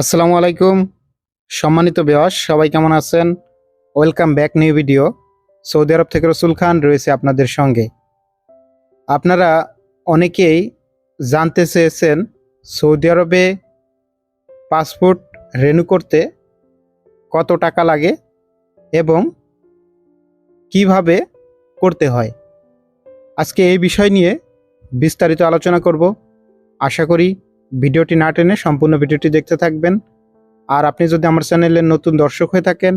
আসসালামু আলাইকুম। সম্মানিত বেওয়াস সবাই কেমন আছেন? Welcome back new video Saudi আরব থেকে রসুল খান রয়েছে আপনাদের সঙ্গে। আপনারা অনেকেই জানতে চেয়েছেন, সৌদি আরবে পাসপোর্ট রেনু করতে কত টাকা লাগে এবং কীভাবে করতে হয়? আজকে এই বিষয় নিয়ে বিস্তারিত আলোচনা করব। আশা করি ভিডিওটি না টেনে সম্পূর্ণ ভিডিওটি দেখতে থাকবেন। আর আপনি যদি আমার চ্যানেলের নতুন দর্শক হয়ে থাকেন,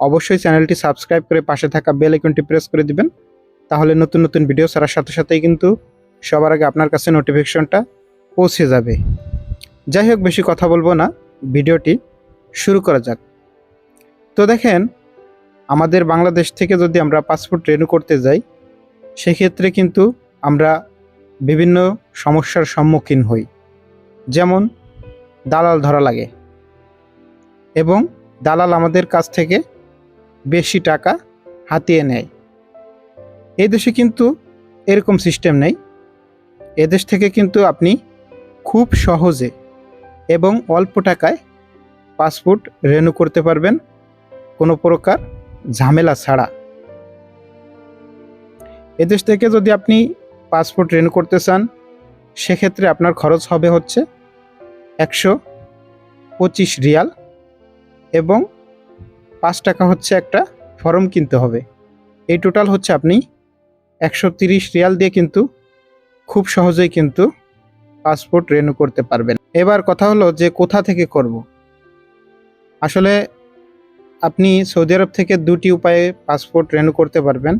অবশ্যই চ্যানেলটি সাবস্ক্রাইব করে পাশে থাকা বেল আইকনটি প্রেস করে দিবেন। তাহলে নতুন নতুন ভিডিও ছাড়ার সাথে সাথেই কিন্তু সবার আগে আপনার কাছে নোটিফিকেশনটা পৌঁছে যাবে। যাই হোক, বেশি কথা বলব না। ভিডিওটি শুরু করা যাক। তো দেখেন, আমাদের বাংলাদেশ থেকে যদি আমরা পাসপোর্ট রেনু করতে যাই, সেক্ষেত্রে কিন্তু আমরা বিভিন্ন সমস্যার সম্মুখীন হই। যেমন দালাল ধরা লাগে এবং দালাল আমাদের কাছ থেকে বেশি টাকা হাতিয়ে নেয়। এই দেশে কিন্তু এরকম সিস্টেম নেই। এদেশ থেকে কিন্তু আপনি খুব সহজে এবং অল্প টাকায় পাসপোর্ট রেনু করতে পারবেন। কোনো প্রকার ঝামেলা ছাড়া। এদেশ থেকে যদি আপনি পাসপোর্ট রেনু করতে চান, সেক্ষেত্রে আপনার খরচ হবে হচ্ছে একশো পঁচিশ রিয়াল এবং পাঁচ টাকা হচ্ছে একটা ফর্ম কিনতে হবে। এই টোটাল হচ্ছে আপনি একশো তিরিশ রিয়াল দিয়ে কিন্তু খুব সহজেই কিন্তু পাসপোর্ট রেনু করতে পারবেন। এবার কথা হলো যে কোথা থেকে করব? আসলে আপনি সৌদি আরব থেকে দুটি উপায়ে পাসপোর্ট রেনু করতে পারবেন।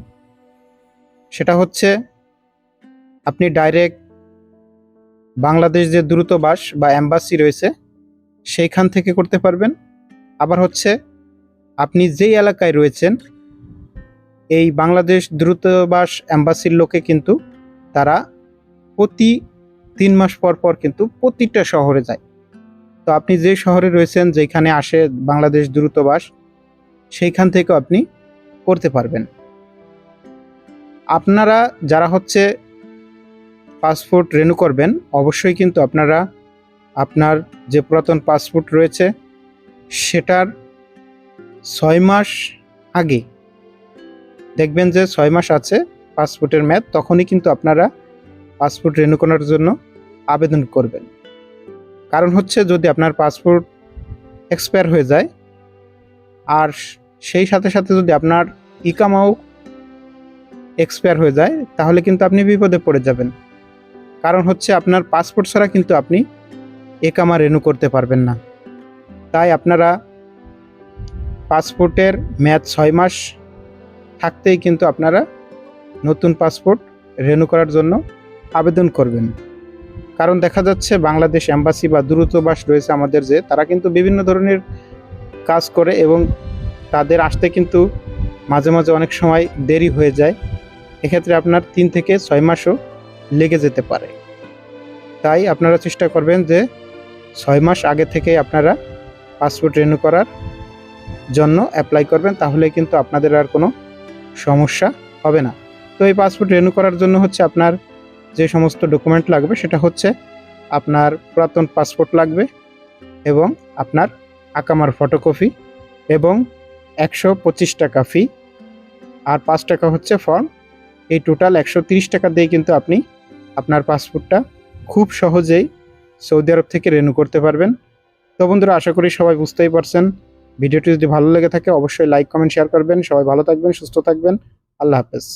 সেটা হচ্ছে আপনি ডাইরেক্ট বাংলাদেশ যে দ্রুতবাস বা অ্যাম্বাসি রয়েছে, সেইখান থেকে করতে পারবেন। আবার হচ্ছে, আপনি যেই এলাকায় রয়েছেন, এই বাংলাদেশ দ্রুতবাস অ্যাম্বাসির লোকে কিন্তু তারা প্রতি তিন মাস পর পর কিন্তু প্রতিটা শহরে যায়। তো আপনি যে শহরে রয়েছেন, যেখানে আসে বাংলাদেশ দ্রুতবাস, সেইখান থেকেও আপনি করতে পারবেন। আপনারা যারা হচ্ছে পাসপোর্ট রেনু করবেন, অবশ্যই কিন্তু আপনারা আপনার যে পুরাতন পাসপোর্ট রয়েছে, সেটার ছয় মাস আগে দেখবেন যে ছয় মাস আছে পাসপোর্টের মেয়াদ, তখনই কিন্তু আপনারা পাসপোর্ট রেনু করার জন্য আবেদন করবেন। কারণ হচ্ছে যদি আপনার পাসপোর্ট এক্সপায়ার হয়ে যায়, আর সেই সাথে সাথে যদি আপনার ইকামাও এক্সপায়ার হয়ে যায়, তাহলে কিন্তু আপনি বিপদে পড়ে যাবেন। কারণ হচ্ছে আপনার পাসপোর্ট ছাড়া কিন্তু আপনি একামা রেনু করতে পারবেন না। তাই আপনারা পাসপোর্টের মেয়াদ ছয় মাস থাকতেই কিন্তু আপনারা নতুন পাসপোর্ট রেনু করার জন্য আবেদন করবেন। কারণ দেখা যাচ্ছে বাংলাদেশ অ্যাম্বাসি বা দূরত্ববাস রয়েছে আমাদের যে, তারা কিন্তু বিভিন্ন ধরনের কাজ করে এবং তাদের আসতে কিন্তু মাঝে মাঝে অনেক সময় দেরি হয়ে যায়। এক্ষেত্রে আপনার তিন থেকে ছয় মাসও লেগে যেতে পারে। তাই আপনারা চেষ্টা করবেন যে ছয় মাস আগে থেকে আপনারা পাসপোর্ট রেনু করার জন্য অ্যাপ্লাই করবেন, তাহলে কিন্তু আপনাদের আর কোনো সমস্যা হবে না। তো এই পাসপোর্ট রেনু করার জন্য হচ্ছে আপনার যে সমস্ত ডকুমেন্ট লাগবে, সেটা হচ্ছে আপনার পুরাতন পাসপোর্ট লাগবে এবং আপনার আকামার ফটোকপি এবং একশো পঁচিশ টাকা ফি। আর পাঁচ টাকা হচ্ছে ফর্ম। এই টোটাল একশো তিরিশ টাকা দিয়ে কিন্তু আপনি আপনার পাসপোর্টটা খুব সহজেই সৌদি আরব থেকে রেনু করতে পারবেন। তো বন্ধুরা, আশা করি সবাই বুঝতেই পারছেন। ভিডিওটি যদি ভালো লেগে থাকে, অবশ্যই লাইক কমেন্ট শেয়ার করবেন। সবাই ভালো থাকবেন, সুস্থ থাকবেন। আল্লাহ হাফেজ।